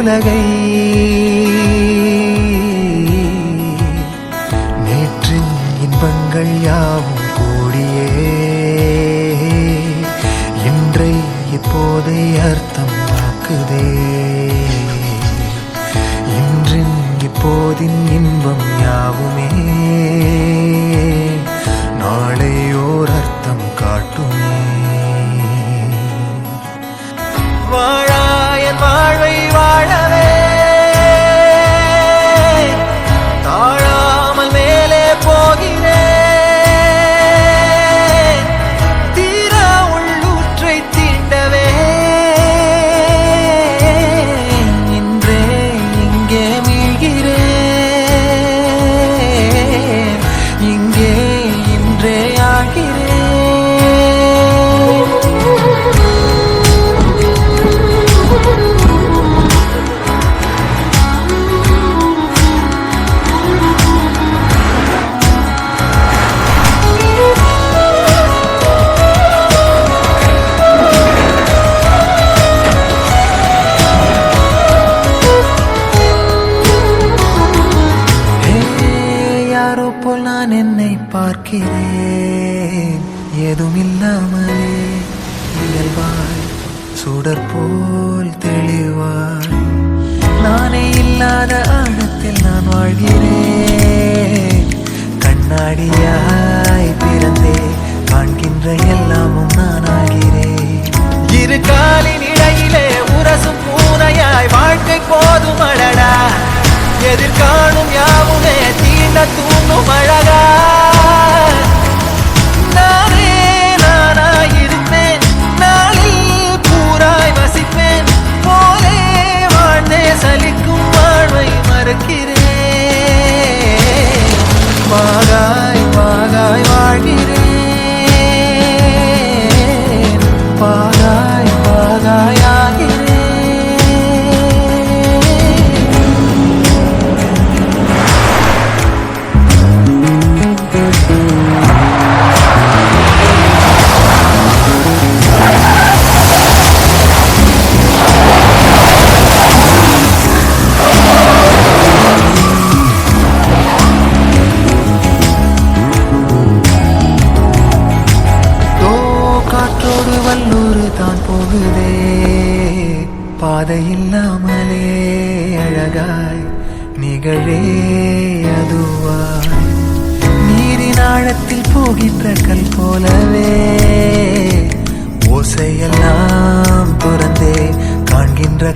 உலகை. நேற்றின் இன்பங்கள் யாவும் கூடியே. இன்றை இப்போதை அர்த்தம் ஆக்குதே. இன்றின் இப்போதின் இன்பம் பார்க்கிறேன். எதுமில்லாமலே இயல்பாய் சுடர் போல் தெளிவாய். நானே இல்லாத ஆழத்தில் நான் வாழ்கிறேன். கண்ணாடியாய் பிறந்தே காண்கின்ற எல்லாமும் நான் ஆகிறேன் இரு காலின் இடையிலே நானே அழகாய் நிகழே அதுவாய். நீரின் ஆழத்தில் போகின்ற கல் போலவே ஓசையெல்லாம் துறந்தே காண்கின்ற